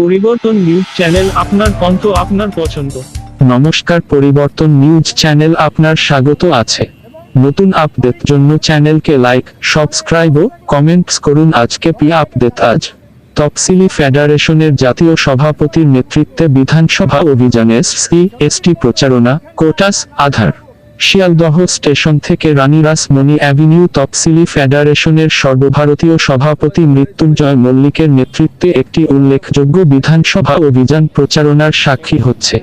পরিবর্তন news channel আপনার কণ্ঠ আপনার পছন্দ। নমস্কার, পরিবর্তন নিউজ চ্যানেল আপনার স্বাগত আছে। নতুন আপডেট জন্য চ্যানেলকে লাইক, সাবস্ক্রাইব ও কমেন্টস করুন আজকে পি আপডেট আজ। তফসিলি ফেডারেশনের জাতীয় সভাপতির নেতৃত্বে বিধানসভা অভিযানে সি এসটি প্রচারণা, কোটাস, আধার। শিয়ালদহ স্টেশন থেকে রানীরাস মণি অ্যাভিনিউ তফসিলি ফেডারেশনের সর্বভারতীয় সভাপতি মৃত্যুঞ্জয় মল্লিকের নেতৃত্বে একটি উল্লেখযোগ্য বিধানসভা অভিযান প্রচারণার সাক্ষী হচ্ছে।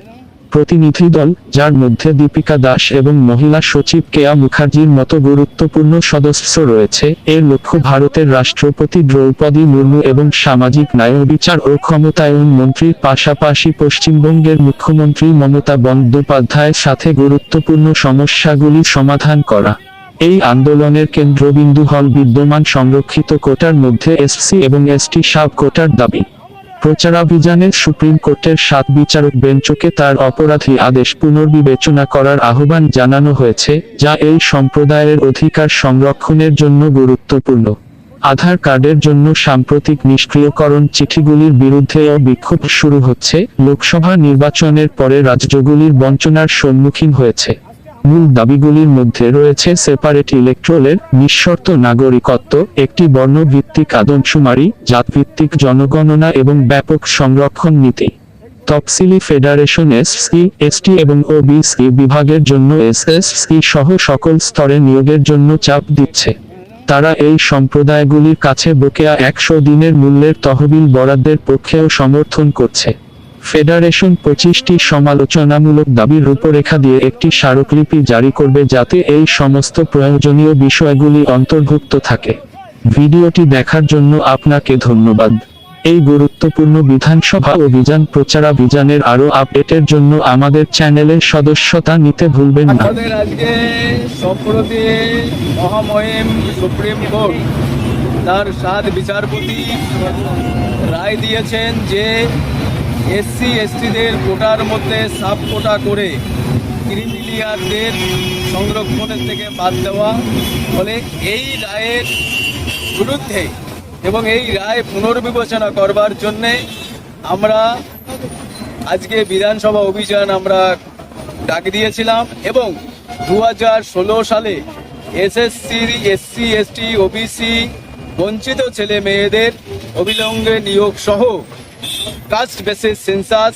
প্রতিনিধি দল, যার মধ্যে দীপিকা দাস এবং মহিলা সচিব কেয়া মুখার্জির মতো গুরুত্বপূর্ণ সদস্য রয়েছে এর লক্ষ্য ভারতের রাষ্ট্রপতি দ্রৌপদী মুর্মু এবং সামাজিক ন্যায় বিচার ও ক্ষমতায়ন মন্ত্রীর পাশাপাশি পশ্চিমবঙ্গের মুখ্যমন্ত্রী মমতা বন্দ্যোপাধ্যায়ের সাথে গুরুত্বপূর্ণ সমস্যাগুলি সমাধান করা। এই আন্দোলনের কেন্দ্রবিন্দু হল বিদ্যমান সংরক্ষিত কোটার মধ্যে এসসি এবং এসটি সাব কোটার দাবি। প্রচারাভিযানে সুপ্রিম কোর্টের সাত বিচারক বেঞ্চকে তার অপরাধী আদেশ পুনর্বিবেচনা করার আহ্বান জানানো হয়েছে, যা এই সম্প্রদায়ের অধিকার সংরক্ষণের জন্য গুরুত্বপূর্ণ। আধার কার্ডের জন্য সাম্প্রতিক নিষ্ক্রিয়করণ চিঠিগুলির বিরুদ্ধেও বিক্ষোভ শুরু হচ্ছে, লোকসভা নির্বাচনের পরে রাজ্যগুলির বঞ্চনার সম্মুখীন হয়েছে। মূল দাবিগুলির মধ্যে রয়েছে সেপারেট ইলেকট্রোলের নিঃশর্ত নাগরিকত্ব, একটি বর্ণভিত্তিক আদমশুমারি, জাতভিত্তিক জনগণনা এবং ব্যাপক সংরক্ষণ নীতি। তফসিলি ফেডারেশন এসসি এসটি এবং ওবিসি বিভাগের জন্য এসএসসি সহ সকল স্তরে নিয়োগের জন্য চাপ দিচ্ছে। তারা এই সম্প্রদায়গুলির কাছে বকেয়া একশো দিনের মূল্যের তহবিল বরাদ্দের পক্ষেও সমর্থন করছে। ফেডারেশন পঁচিশটি সমালোচনামূলক দাবির রূপরেখা দিয়ে একটি স্মারকলিপি জারি করবে যাতে এই সমস্ত প্রয়োজনীয় বিষয়গুলি অন্তর্ভুক্ত থাকে। ভিডিওটি দেখার জন্য আপনাকে ধন্যবাদ। এই গুরুত্বপূর্ণ বিধানসভা অভিযান প্রচারাভিযানের আরও আপডেটের জন্য আমাদের চ্যানেলের সদস্যতা নিতে ভুলবেন না। তার সাত বিচারপতি রায় দিয়েছেন যে এসসি, এসটিদের কোটার মধ্যে সাব কোটা করে ক্রিমিলিয়ারদের সংরক্ষণের থেকে বাদ দেওয়া। ফলে এই রায়ের বিরুদ্ধে এবং এই রায় পুনর্বিবেচনা করবার জন্যে আমরা আজকে বিধানসভা অভিযান আমরা ডাক দিয়েছিলাম এবং দু হাজার ষোলো সালে এসএসসি এসসি, এসটি, ওবিসি বঞ্চিত ছেলে মেয়েদের অবিলম্বে নিয়োগ সহ কাস্ট বেসিস সেন্সাস,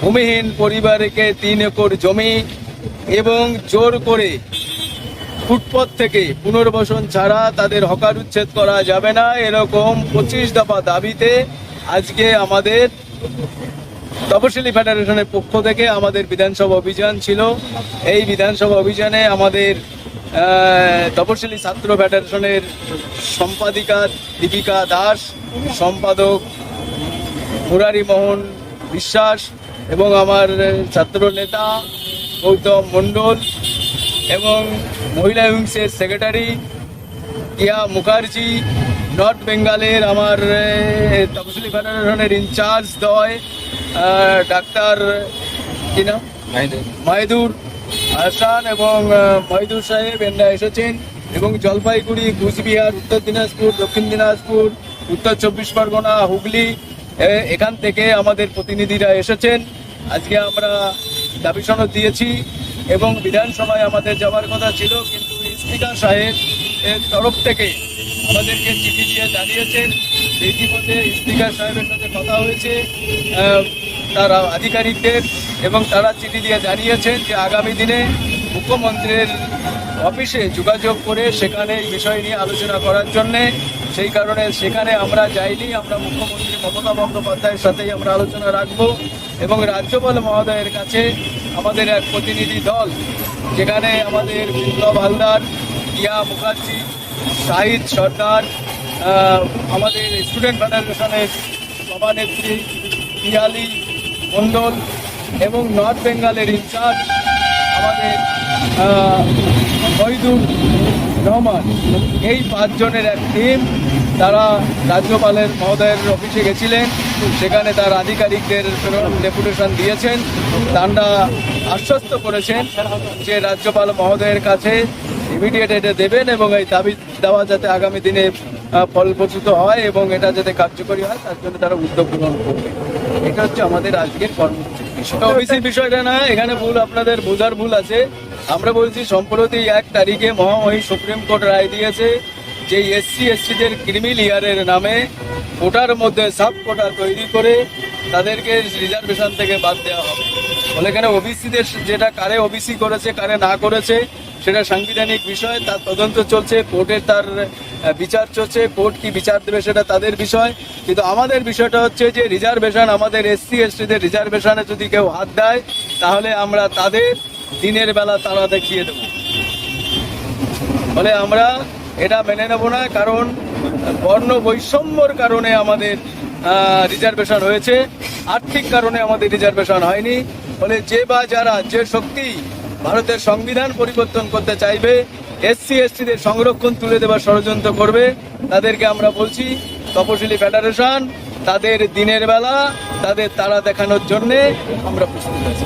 ভূমিহীন পরিবারকে তিন একর জমি এবং জোর করে ফুটপথ থেকে পুনর্বাসন ছাড়া তাদের হকার উচ্ছেদ করা যাবে না। এরকম পঁচিশ দফা দাবিতে আজকে আমাদের তপশিলি ফেডারেশনের পক্ষ থেকে আমাদের বিধানসভা অভিযান ছিল। এই বিধানসভা অভিযানে আমাদের তপশিলি ছাত্র ফেডারেশনের সম্পাদিকা দীপিকা দাস, সম্পাদক মোহন বিশ্বাস এবং আমার ছাত্র নেতা গৌতম মণ্ডল এবং মহিলা উইংসের সেক্রেটারি কিয়া মুখার্জি নর্থ বেঙ্গলের আমার এ, তপশিলি ফেডারেশনের ইনচার্জ দয় ডাক্তার কি নাম? মাহিদুর। হাসান এবং মহিদুর সাহেব এনরা এসেছেন এবং জলপাইগুড়ি কুচবিহার উত্তর দিনাজপুর দক্ষিণ দিনাজপুর উত্তর চব্বিশ পরগনা হুগলি এখান থেকে আমাদের প্রতিনিধিরা এসেছেন। আজকে আমরা দাবি সনদ দিয়েছি এবং বিধানসভায় আমাদের যাওয়ার কথা ছিল, কিন্তু স্পিকার সাহেব এর তরফ থেকে আমাদেরকে চিঠি দিয়ে জানিয়েছেন। ইতিমধ্যে স্পিকার সাহেবের সাথে কথা হয়েছে তার আধিকারিকদের এবং তারা চিঠি দিয়ে জানিয়েছেন যে আগামী দিনে মুখ্যমন্ত্রীর অফিসে যোগাযোগ করে সেখানে এই বিষয় নিয়ে আলোচনা করার জন্যে, সেই কারণে সেখানে আমরা যাইনি, আমরা মুখ্যমন্ত্রী মমতা বন্দ্যোপাধ্যায়ের সাথেই আমরা আলোচনা রাখব এবং রাজ্যপাল মহোদয়ের কাছে আমাদের এক প্রতিনিধি দল, যেখানে আমাদের বিপ্লব হালদার ইয়া মুখার্জি, শাহিদ সরকার আমাদের স্টুডেন্ট ফেডারেশনের সভানেত্রী পিয়ালি মণ্ডল এবং নর্থ বেঙ্গলের ইনচার্জ আমাদের আহ, রহমান। এই পাঁচজনের এক টিম তারা রাজ্যপালের মহোদয়ের অফিসে গেছিলেন। সেখানে তার আধিকারিকদের ডেপুটেশন দিয়েছেন। তারা আশ্বস্ত করেছেন যে রাজ্যপাল মহোদয়ের কাছে ইমিডিয়েট এটা দেবেন এবং এই দাবি দেওয়া যাতে আগামী দিনে ফলপ্রসূত হয় এবং এটা যাতে কার্যকরী হয় তার জন্য তারা উদ্যোগ গ্রহণ করবে। এটা হচ্ছে আমাদের আজকের কর্মসূচি। ওবিসি বিষয়টা না, এখানে ভুল, আপনাদের বোঝার ভুল আছে। আমরা বলছি, সম্প্রতি এক তারিখে মহামহিম সুপ্রিম কোর্ট রায় দিয়েছে যে এসসি, এসটিদের ক্রিমিল ইয়ারের নামে কোটার মধ্যে সাব কোটা তৈরি করে তাদেরকে রিজার্ভেশন থেকে বাদ দেওয়া হবে। বলে এখানে ওবিসিদের যেটা কারে ওবিসি করেছে, কারে না করেছে, সেটা সাংবিধানিক বিষয়, তার তদন্ত চলছে, কোর্টের তার বিচার চলছে, কোর্ট কি বিচার দেবে সেটা তাদের বিষয়। কিন্তু আমাদের বিষয়টা হচ্ছে যে রিজার্ভেশন, আমাদের এসসি, এসটিদের রিজার্ভেশনে যদি কেউ হাত দেয়, তাহলে আমরা তাদের দিনের বেলা তারা দেখিয়ে দেবো। ফলে আমরা এটা মেনে নেব না, কারণ বর্ণ বৈষম্যর কারণে আমাদের রিজার্ভেশন হয়েছে আর্থিক কারণে আমাদের রিজার্ভেশন হয়নি। ফলে যে বা যারা, যে শক্তি ভারতের সংবিধান পরিবর্তন করতে চাইবে এসসি এসটিদের সংরক্ষণ তুলে দেওয়ার ষড়যন্ত্র করবে, তাদেরকে আমরা বলছি তপশিলি ফেডারেশন তাদের দিনের বেলা, তাদের তারা দেখানোর জন্যে আমরা প্রস্তুত আছি।